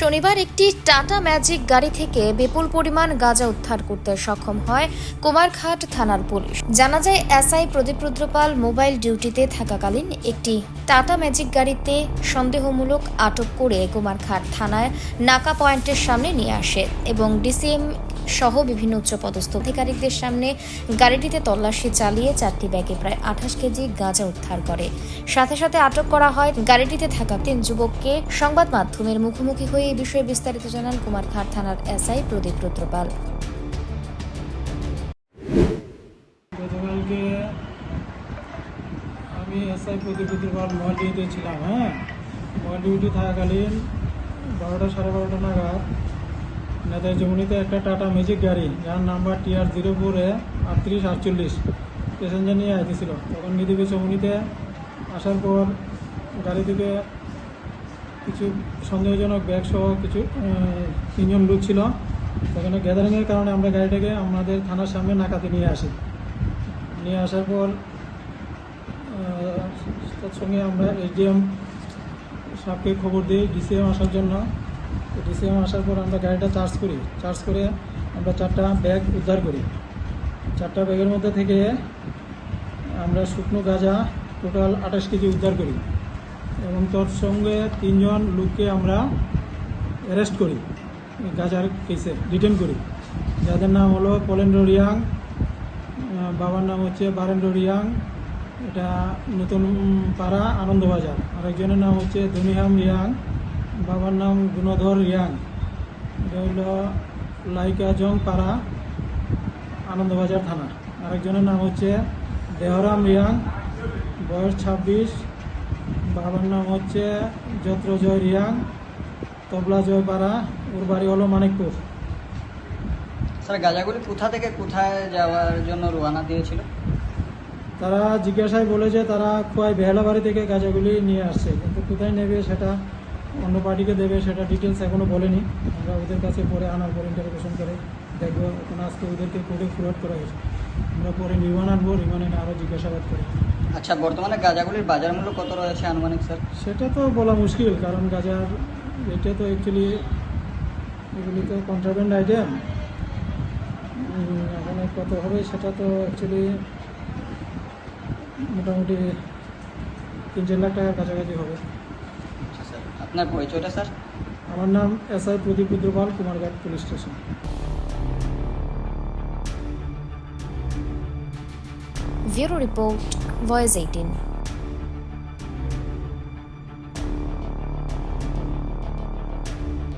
শনিবার একটি tata magic গাড়ি থেকে বিপুল পরিমাণ গাঁজা উদ্ধার করতে সক্ষম হয় কুমারঘাট থানার পুলিশ। জানা যায়, এসআই প্রদীপ রুদ্রপাল মোবাইল ডিউটিতে থাকাকালীন একটি টাটা ম্যাজিক গাড়িতে সন্দেহমূলক আটক করে কুমারঘাট থানায় নাকা পয়েন্টের সামনে নিয়ে আসে এবং ডিসিএম সহ বিভিন্ন উচ্চপদস্থ অধিকারিকদের সামনে গাড়িটিতে তল্লাশি চালিয়ে চারটি ব্যাগে প্রায় আঠাশ কেজি গাঁজা উদ্ধার করে। সাথে সাথে আটক করা হয় গাড়িটিতে থাকা তিন যুবককে। সংবাদ মাধ্যমের মুখোমুখি হয়ে এই বিষয়ে বিস্তারিত জানান কুমারঘাট থানার এসআই প্রদীপ রুদ্রপাল। আমি এসআই প্রদীপ রুদ্রপাল মহল ডিউটিতে ছিলাম হ্যাঁ? মহল ডিউটি থাকাকালীন বারোটা সাড়ে বারোটা নাগাদ নেতার জমুনিতে একটা টাটা ম্যাজিক গাড়ি, যার number TR zero four A আটত্রিশ আটচল্লিশ। প্যাসেঞ্জার নিয়ে আইতেছিল। তখন নিদিবে চমুনিতে আসার পর গাড়ি থেকে কিছু সন্দেহজনক ব্যাগ সহ কিছু তিনজন লোক ছিল। সেখানে গ্যাদারিংয়ের কারণে আমরা গাড়িটাকে আমাদের থানার সামনে নাকাতে নিয়ে আসি। নিয়ে আসার পর তার সঙ্গে আমরা এসডিএম সাহেবকে খবর দিই, ডিসিএম আসার জন্য। ডিসিএম আসার পর আমরা গাড়িটা চার্জ করি। চার্জ করে আমরা চারটা ব্যাগ উদ্ধার করি। চারটা ব্যাগের মধ্যে থেকে আমরা শুকনো গাঁজা টোটাল আঠাশ কেজি উদ্ধার করি এবং তোর সঙ্গে তিনজন লোককে আমরা অ্যারেস্ট করি। গাজার কেসে ডিটেন করি। যাদের নাম হলো পলেন্দ্র রিয়াং বাবার নাম হচ্ছে বারেন্দ্র রিয়াং, এটা নতুন পাড়া আনন্দবাজার। আরেকজনের নাম হচ্ছে ধনিহাম রিয়াং। বাবার নাম গুণধর রিয়াং। এটা হলো লাইকাজং পাড়া আনন্দবাজার থানা। আরেকজনের নাম হচ্ছে দেহরাম রিয়াং বয়স ছাব্বিশ। বাবার নাম হচ্ছে যত্রজয় রিয়াং তবলা জয়পাড়া ওর বাড়ি হলো মানিকপুর। স্যার গাজাগুলি কোথা থেকে কোথায় যাওয়ার জন্য রওনা দিয়েছিল? তারা জিজ্ঞাসায় বলে যে তারা খোয়াই বেহালাবাড়ি থেকে গাজাগুলি নিয়ে আসছে। কিন্তু কোথায় নেবে সেটা অন্য পার্টিকে দেবে সেটা ডিটেলস এখনও বলেনি। আমরা ওদের কাছে পরে আনার পর ইন্টারোগেশন করে দেখব এখন আজকে ওদেরকে কোর্টে ফরওয়ার্ড করা হয়েছে। আমরা পরে রিমান্ড আনব রিমান্ড এনে আরও জিজ্ঞাসাবাদ করি। আচ্ছা বর্তমানে গাঁজাগুলির বাজার মূল্য কত রয়েছে আনুমানিক স্যার? সেটা তো বলা মুশকিল কারণ গাজার এটা তো অ্যাকচুয়ালি এগুলি তো কন্ট্রাব্যান্ড আইটেম এখানে কত হবে সেটা তো অ্যাকচুয়ালি মোটামুটি তিন চার লাখ টাকার কাছাকাছি হবে। আপনার পরিচয়টা স্যার? আমার নাম S I Pradip Rudrapal Kumarghat police station. Bureau report voice eighteen